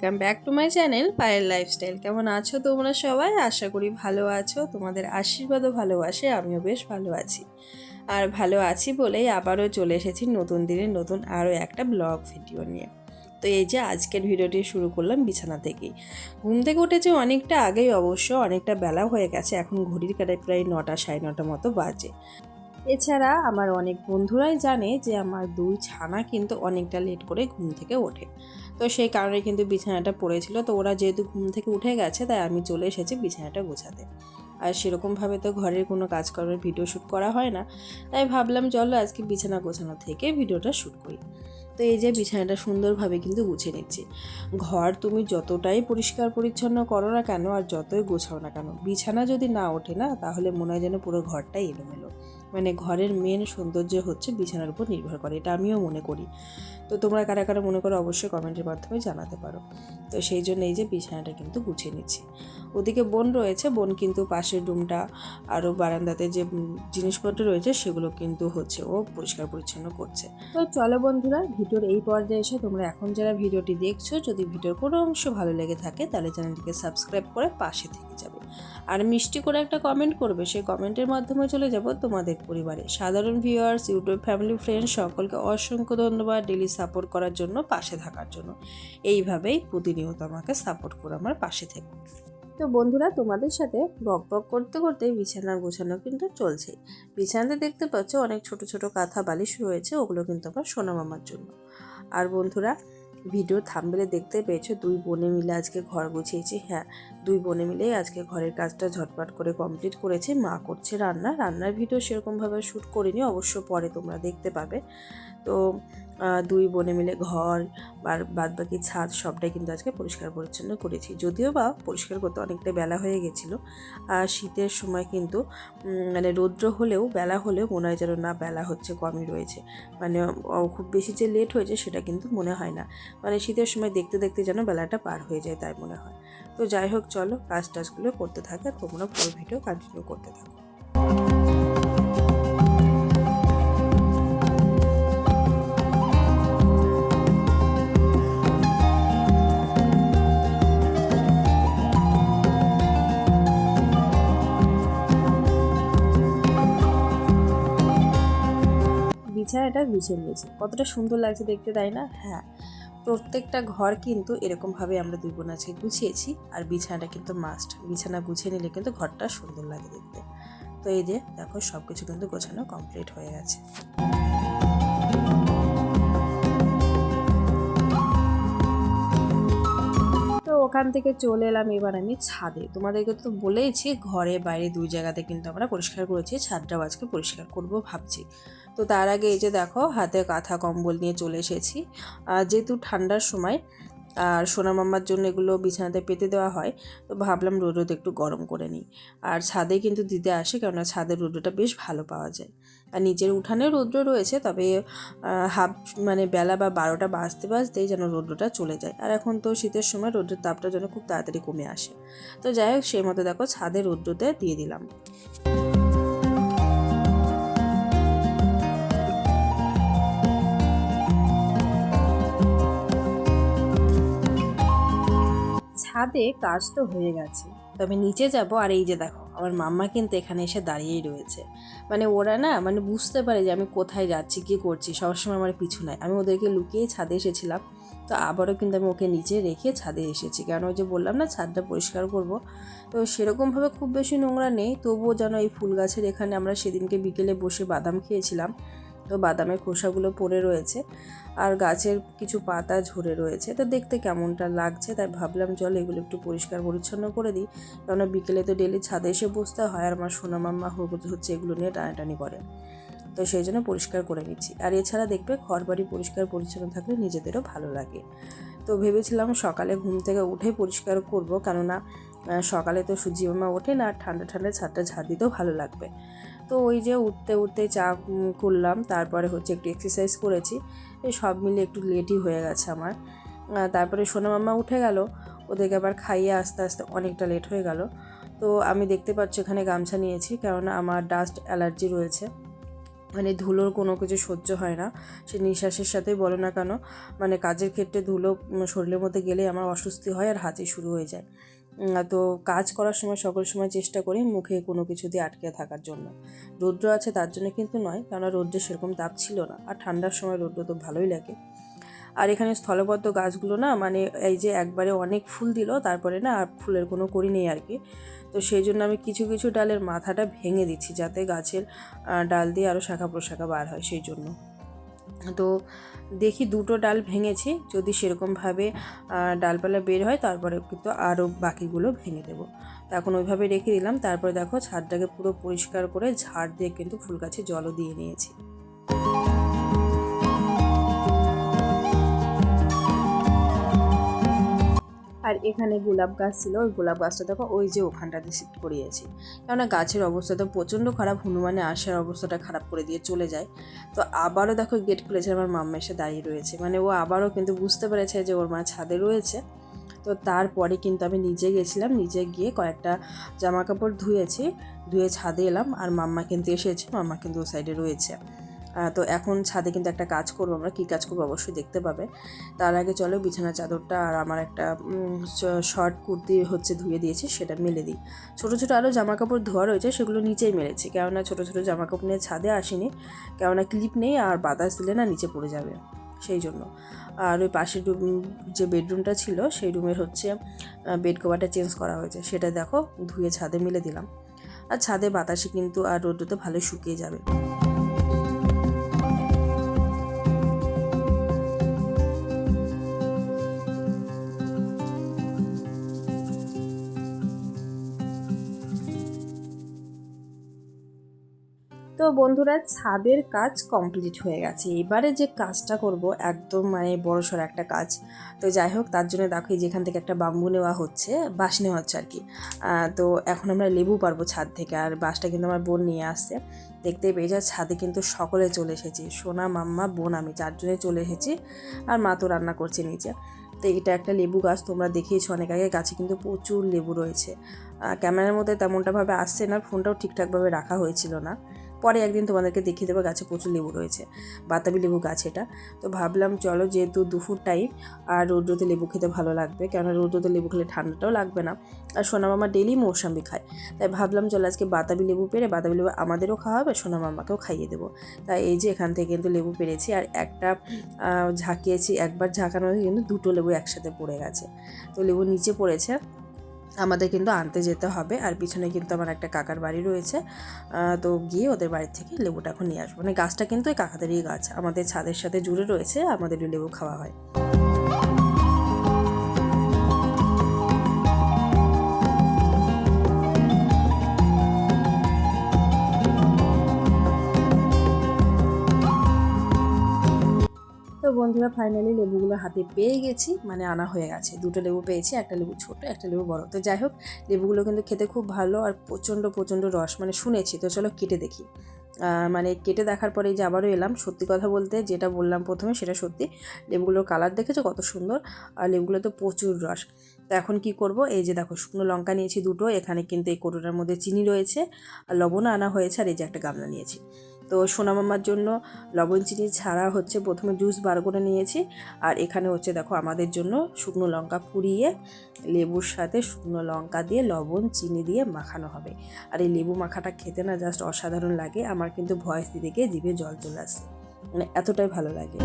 Welcome back to my channel পায়ের lifestyle কেমন আছো তোমরা সবাই? আশা করি ভালো আছো। তোমাদের আশীর্বাদও ভালোবাসে আমিও বেশ ভালো আছি। আর ভালো আছি বলেই আবারও চলে এসেছি নতুন দিনে নতুন আরও একটা ব্লগ ভিডিও নিয়ে। তো এই যে আজকের ভিডিওটি শুরু করলাম বিছানা থেকেই ঘুম থেকে উঠেছে অনেকটা আগেই, অবশ্য অনেকটা বেলা হয়ে গেছে। এখন ঘড়ির কাটায় প্রায় নটা, সাড়ে নটা মতো বাজে। এছাড়া আমার অনেক বন্ধুরাই জানে যে আমার দুই ছানা কিন্তু অনেকটা লেট করে ঘুম থেকে ওঠে। তো সেই কারণে কিন্তু বিছানাটা পড়েছিল। তো ওরা যেহেতু ঘুম থেকে উঠে গেছে, তাই আমি চলে এসেছি বিছানাটা গোছাতে। আর সেরকমভাবে তো ঘরের কোনো কাজকর্মের ভিডিও শ্যুট করা হয় না। তাই ভাবলাম, চলো আজকে বিছানা গোছানো থেকে ভিডিওটা শ্যুট করি। তো এই যে বিছানাটা সুন্দরভাবে কিন্তু গুছিয়ে নিচ্ছি। ঘর তুমি যতটাই পরিষ্কার পরিচ্ছন্ন করো না কেন, আর যতই গোছাও না কেন, বিছানা যদি না ওঠে না, তাহলে মনে হয় যেন পুরো ঘরটাই এলোমেলো। মানে ঘরের মেন সৌন্দর্য হচ্ছে বিছানার উপর নির্ভর করে, এটা আমিও মনে করি। তো তোমরা কারা কারা মনে করো অবশ্যই কমেন্টের মাধ্যমে জানাতে পারো। তো সেই জন্য এই যে বিছানাটা কিন্তু গুছিয়ে নিচ্ছি। ওদিকে বোন রয়েছে, বোন কিন্তু পাশের রুমটা আরও বারান্দাতে যে জিনিসপত্র রয়েছে সেগুলো কিন্তু হচ্ছে ও পরিষ্কার পরিচ্ছন্ন করছে। তো চলো বন্ধুরা, ভিডিওর এই পর্যায়ে এসে তোমরা এখন যারা ভিডিওটি দেখছ, যদি ভিডিওর কোনো অংশ ভালো লেগে থাকে তাহলে চ্যানেলটিকে সাবস্ক্রাইব করে পাশে থেকে যাবে। আর মিষ্টি করে একটা কমেন্ট করবে, সেই কমেন্টের মাধ্যমে চলে যাব তোমাদের পরিবারে। সাধারণ ভিউয়ার্স ইউটিউব ফ্যামিলি ফ্রেন্ডস সকলকে অসংখ্য ধন্যবাদ ডেলি সাপোর্ট করার জন্য, পাশে থাকার জন্য। এইভাবেই প্রতিনিয়ত আমাকে সাপোর্ট করে আমার পাশে থেকে। তো বন্ধুরা, তোমাদের সাথে বক বক করতে করতে বিছানা গোছানো কিন্তু চলছে। বিছানাতে দেখতে পাচ্ছ অনেক ছোট ছোট কাঁথা বালিশ রয়েছে, ওগুলো কিন্তু আমার সোনা মামার জন্য। আর বন্ধুরা ভিডিও থামবেলে দেখতে পেয়েছ, দুই বোনে মিলে আজকে ঘর গুছিয়েছি হ্যাঁ দুই বোনে মিলেই আজকে ঘরের কাজটা ঝটপট করে কমপ্লিট করেছি, মা করছে রান্না, রান্নার ভিডিও সেরকমভাবে শ্যুট করিনি, অবশ্য পরে তোমরা দেখতে পাবে। তো দুই বোনে মিলে ঘর বাদ বাকি ছাদ সবটাই কিন্তু আজকে পরিষ্কার পরিচ্ছন্ন করেছি। যদিও বা পরিষ্কার করতে অনেকটা বেলা হয়ে গেছিল। আর শীতের সময় কিন্তু মানে রৌদ্র হলেও, বেলা হলেও মনে হয় যেন না, বেলা হচ্ছে, কমই রয়েছে। মানে খুব বেশি যে লেট হয়েছে সেটা কিন্তু মনে হয় না। মানে শীতের সময় দেখতে দেখতে যেন বেলাটা পার হয়ে যায় তাই মনে হয়। তো যাই হোক, চলো কাজ টাজগুলো করতে থাকে আর তোমরা পুরো ভিডিও কন্টিনিউ করতে থাকো। বিছানাটা গুছিয়ে নিয়েছি। কতটা সুন্দর লাগছে দেখতে, তাই না? হ্যাঁ প্রত্যেকটা ঘর কিন্তু এরকমভাবে আমরা দুই বোন আজকে গুছিয়েছি আর বিছানাটা কিন্তু মাস্ট বিছানা গুছিয়ে নিলে কিন্তু ঘরটা সুন্দর লাগে দেখতে। তো এই যে, দেখো সব কিছু কিন্তু গোছানো কমপ্লিট হয়ে গেছে। ওখান থেকে চলে এলাম, এবার আমি ছাদে। তোমাদেরকে তো বলেইছি, ঘরে বাইরে দুই জায়গাতে কিন্তু আমরা পরিষ্কার করেছি, ছাদটাও আজকে পরিষ্কার করব ভাবছি। তো তার আগে এই যে দেখো, হাতে কাঁথা, কম্বল নিয়ে চলে এসেছি। আর যেহেতু ঠান্ডার সময় আর সোনা মাম্মার জন্য এগুলো বিছানাতে পেতে দেওয়া হয়, তো ভাবলাম রোদ্রতে একটু গরম করে নিই। আর ছাদে কিন্তু দিতে আসে, কেননা ছাদের রোদ্রটা বেশ ভালো পাওয়া যায়। আর নিচের উঠানে রৌদ্র রয়েছে, তবে হাফ মানে বেলা বা বারোটা বাজতে বাজতেই যেন রৌদ্রটা চলে যায়। আর এখন তো শীতের সময় রৌদ্রের তাপটা যেন খুব তাড়াতাড়ি কমে আসে। তো যাই হোক, সেই মতো দেখো ছাদে রৌদ্রতে দিয়ে দিলাম। ছাদে কাজ তো হয়ে গেছে। তবে নিচে যাব, আর এই যে দেখো, আমার মাম্মা কিন্তু এখানে এসে দাঁড়িয়েই রয়েছে। মানে ওরা না মানে বুঝতে পারে যে আমি কোথায় যাচ্ছি, কী করছি, সবসময় আমার পিছু নাই। আমি ওদেরকে লুকিয়ে ছাদে এসেছিলাম। তো আবারও কিন্তু আমি ওকে নিচে রেখে ছাদে এসেছি। কেন ওই যে বললাম না, ছাদটা পরিষ্কার করব। তো সেরকমভাবে খুব বেশি নোংরা নেই, তবুও যেন এই ফুল গাছের এখানে আমরা সেদিনকে বিকেলে বসে বাদাম খেয়েছিলাম। তো বাদামের খোসাগুলো পড়ে রয়েছে আর গাছের কিছু পাতা ঝরে রয়েছে। তো দেখতে কেমনটা লাগছে তাই ভাবলাম, চল এগুলো একটু পরিষ্কার পরিচ্ছন্ন করে দিই। কেননা বিকেলে তো ডেলি ছাদে এসে বসতে হয় আর আমার সোনা মাম্মা হচ্ছে এগুলো নিয়ে টানাটানি করে। তো সেই জন্য পরিষ্কার করে নিচ্ছি। আর এছাড়া দেখবে ঘর বাড়ি পরিষ্কার পরিচ্ছন্ন থাকলে নিজেদেরও ভালো লাগে। তো ভেবেছিলাম সকালে ঘুম থেকে উঠে পরিষ্কার করব কেননা সকালে তো সূর্যি মামা ওঠে না, ঠান্ডা ঠান্ডা ছাদটা ঝাড় দিতেও ভালো লাগবে। তো ওই যে উঠতে উঠতে চা করলাম। তারপরে হচ্ছে একটু এক্সারসাইজ করেছি। সব মিলে একটু লেটই হয়ে গেছে আমার। তারপরে সোনা মামা উঠে গেল। ওদেরকে আবার খাইয়ে আস্তে আস্তে অনেকটা লেট হয়ে গেল। তো আমি দেখতে পাচ্ছি এখানে গামছা নিয়েছি, কেননা আমার ডাস্ট অ্যালার্জি রয়েছে। মানে ধুলোর কোনো কিছু সহ্য হয় না। সে নিঃশ্বাসের সাথেই বলো না কেন মানে কাজের ক্ষেত্রে ধুলো শরীরের মধ্যে গেলেই আমার অস্বস্তি হয় আর হাঁচি শুরু হয়ে যায়। তো কাজ করার সময় সকল সময় চেষ্টা করি মুখে কোনো কিছু দিয়ে আটকে থাকার জন্য। রৌদ্র আছে তার জন্য কিন্তু নয়, কেননা রৌদ্রে সেরকম তাপ ছিল না। আর ঠান্ডার সময় রৌদ্র তো ভালোই লাগে। আর এখানে স্থলবদ্ধ গাছগুলো না মানে এই যে একবারে অনেক ফুল দিল, তারপরে না আর ফুলের কোনো করি নেই আর কি। তো সেই জন্য আমি কিছু কিছু ডালের মাথাটা ভেঙে দিচ্ছি যাতে গাছের ডাল দিয়ে আরও শাখা প্রশাখা বার হয় সেই জন্য। তো দেখি দুটো ডাল ভেঙেছি, যদি সেরকমভাবে ডালপালা বের হয় তারপরে কিন্তু আরও বাকিগুলো ভেঙে দেবো। তো এখন ওইভাবে রেখে দিলাম, তারপরে দেখো ছাদটাকে পুরো পরিষ্কার করে ঝাড় দিয়ে কিন্তু ফুল গাছে জলও দিয়ে নিয়েছি। আর এখানে গোলাপ গাছ ছিল, ওই গোলাপ গাছটা দেখো, ওই যে ওখানটাতে শিফট করিয়েছি। কেননা গাছের অবস্থা তো প্রচণ্ড খারাপ হনুমানে আসার অবস্থাটা খারাপ করে দিয়ে চলে যায়। তো আবারও দেখো গেট খুলেছে, আমার মাম্মা এসে দাঁড়িয়ে রয়েছে। মানে ও আবারও কিন্তু বুঝতে পেরেছে যে ওর মা ছাদে রয়েছে। তো তারপরে কিন্তু আমি নিজে গেছিলাম, নিজে গিয়ে কয়েকটা জামা কাপড় ধুয়েছি, ধুয়ে ছাদে এলাম, আর মাম্মা কিন্তু এসেছে, মাম্মা কিন্তু ও সাইডে রয়েছে। তো এখন ছাদে কিন্তু একটা কাজ করব আমরা। কী কাজ করব অবশ্যই দেখতে পাবে। তার আগে চলো বিছানা চাদরটা আর আমার একটা শর্ট কুর্তি হচ্ছে ধুয়ে দিয়েছি, সেটা মেলে দিই। ছোটো ছোটো আরও জামা কাপড় ধোয়া রয়েছে, সেগুলো নিচেই মেলেছি। কেননা ছোটো ছোটো জামা কাপড় নিয়ে ছাদে আসিনি। কেননা ক্লিপ নেই আর বাতাস দিলে না নিচে পড়ে যাবে, সেই জন্য। আর ওই পাশের রুম, যে বেডরুমটা ছিল, সেই রুমের হচ্ছে বেড কভারটা চেঞ্জ করা হয়েছে। সেটা দেখো, ধুয়ে ছাদে মেলে দিলাম। আর ছাদে বাতাসে কিন্তু আর রোদ্রতে ভালো শুকিয়ে যাবে। তো বন্ধুরা ছাদের কাজ কমপ্লিট হয়ে গেছে। এবারে যে কাজটা করব, একদম মানে বড়সড় একটা কাজ। তো যাই হোক, তার জন্য দেখো যেখান থেকে একটা বাম্বু নেওয়া হচ্ছে, বাঁশ নেওয়া হচ্ছে আর কি। তো এখন আমরা লেবু পারব ছাদ থেকে, আর বাঁশটা কিন্তু আমার বোন নিয়ে আসছে। দেখতেই পেয়ে যা ছাদে কিন্তু সকলে চলে এসেছি, সোনা, মাম্মা, বোন, আমি চারজনে চলে এসেছি, আর মা তো রান্না করছে নিচে। তো এটা একটা লেবু গাছ, তোমরা দেখিয়েছো অনেক আগে, গাছে কিন্তু প্রচুর লেবু রয়েছে। ক্যামেরার মধ্যে তেমনটাভাবে আসছে না, ফোনটাও ঠিকঠাকভাবে রাখা হয়েছিল না। পরে একদিন তোমাদেরকে দেখিয়ে দেবো গাছে প্রচুর লেবু রয়েছে, বাতাবি লেবু গাছ এটা। তো ভাবলাম চলো যেহেতু দুপুর টাইম আর রৌদ্রতে লেবু খেতে ভালো লাগবে, কেননা রৌদ্রতে লেবু খেলে ঠান্ডাটাও লাগবে না। আর সোনামামা ডেলি মৌসাম্বি খায়, তাই ভাবলাম চলো আজকে বাতাবি লেবু পেরে বাতাবি লেবু আমাদেরও খাওয়া হবে সোনামামাকেও খাইয়ে দেবো। তাই এই যে এখান থেকে কিন্তু লেবু পেরেছি, আর একটা ঝাঁকিয়েছি, একবার ঝাঁকানো কিন্তু দুটো লেবু একসাথে পড়ে গেছে। তো লেবু নিচে পড়েছে আমাদের কিন্তু আনতে যেতে হবে। আর পিছনে কিন্তু আমার একটা কাকার বাড়ি রয়েছে। তো গিয়ে ওদের বাড়ির থেকে লেবুটা এখন নিয়ে আসব। মানে গাছটা কিন্তু ওই কাকাদেরই গাছ। আমাদের ছাদের সাথে জুড়ে রয়েছে আমাদের লেবু খাওয়া হয়। বন্ধুরা ফাইনালি লেবুগুলো হাতে পেয়ে গেছি মানে আনা হয়ে গেছে। দুটো লেবু পেয়েছি, একটা লেবু ছোট, একটা লেবু বড়। তো যাই হোক, লেবুগুলো কিন্তু খেতে খুব ভালো আর প্রচণ্ড প্রচণ্ড রস মানে শুনেছি। তো চলো কেটে দেখি। মানে কেটে দেখার পরে যে আবারও এলাম, সত্যি কথা বলতে যেটা বললাম প্রথমে সেটা সত্যি। লেবুগুলোর কালার দেখেছ কত সুন্দর? আর লেবুগুলোতে প্রচুর রস। তো এখন কি করব? এই যে দেখো, শুকনো লঙ্কা নিয়েছি দুটো, এখানে কিন্তু এই কোটোটার মধ্যে চিনি রয়েছে, আর লবণও আনা হয়েছে, আর এই যে একটা গামলা নিয়েছি। তো সোনা মামার জন্য লবণ চিনি ছাড়া হচ্ছে প্রথমে জুস বার করে নিয়েছি। আর এখানে হচ্ছে দেখো আমাদের জন্য শুকনো লঙ্কা পুড়িয়ে লেবুর সাথে শুকনো লঙ্কা দিয়ে লবণ চিনি দিয়ে মাখানো হবে। আর এই লেবু মাখাটা খেতে না জাস্ট অসাধারণ লাগে। আমার কিন্তু ভয়েস দিদিকে গিয়ে জিভে জল চলে আসে মানে এতটাই ভালো লাগে।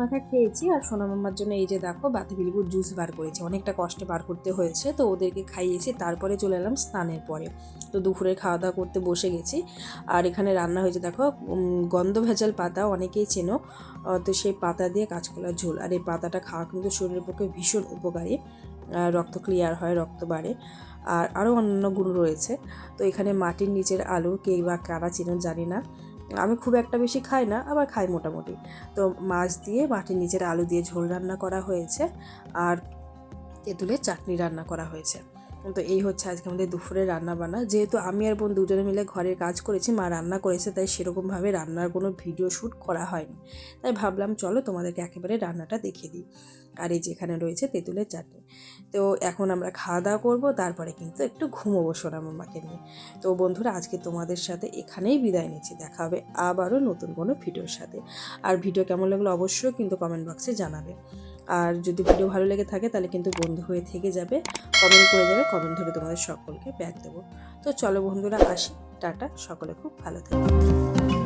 মাখা খেয়েছি আর সোনা মামার জন্য এই যে দেখো বাতাবি লেবুর জুস বার করেছি। অনেকটা কষ্টে বার করতে হয়েছে, তো ওদেরকে খাইয়েছি, তারপরে চলে এলাম স্নানের পরে। তো দুপুরে খাওয়া দাওয়া করতে বসে গেছি। আর এখানে রান্না হয়েছে দেখো গন্ধ ভেজাল পাতা, অনেকেই চেনো। তো সেই পাতা দিয়ে কাঁচকলার ঝোল। আর এই পাতাটা খাওয়া কিন্তু শরীরের পক্ষে ভীষণ উপকারী। রক্ত ক্লিয়ার হয়, রক্ত বাড়ে। আর আরও অন্যান্য গুণ রয়েছে। তো এখানে মাটির নিচের আলু কে বা কারা চিনো জানি না। আমি খুব একটা বেশি খাই না, আবার খাই মোটামুটি। তো মাছ দিয়ে মাটির নিচের আলু দিয়ে ঝোল রান্না করা হয়েছে, আর তেঁতুলের চাটনি রান্না করা হয়েছে। তো এই হচ্ছে আজকে আমাদের দুপুরে রান্না বান্না যেহেতু আমি আর বোন দুজনে মিলে ঘরের কাজ করেছি, মা রান্না করেছে, তাই সেরকমভাবে রান্নার কোনো ভিডিও শ্যুট করা হয়নি। তাই ভাবলাম, চলো তোমাদেরকে একেবারে রান্নাটা দেখিয়ে দিই। আর এই যেখানে রয়েছে তেঁতুলের চাটনি। তো এখন আমরা খাওয়া দাওয়া করব, তারপরে কিন্তু একটু ঘুমোবো সোনা মামাকে নিয়ে। তো বন্ধুরা, আজকে তোমাদের সাথে এখানেই বিদায় নিচ্ছি। দেখা হবে আবারও নতুন কোনো ভিডিওর সাথে। আর ভিডিও কেমন লাগল অবশ্যই কিন্তু কমেন্ট বক্সে জানাবে। আর যদি ভিডিও ভালো লেগে থাকে তাহলে কিন্তু বন্ধু হয়ে থেকে যাবে কমেন্ট করে যাবে কমেন্ট ধরে তোমাদের সকলকে ব্যাক দেবো। তো চলো বন্ধুরা, আসি। টাটা, সকলে খুব ভালো থাকবে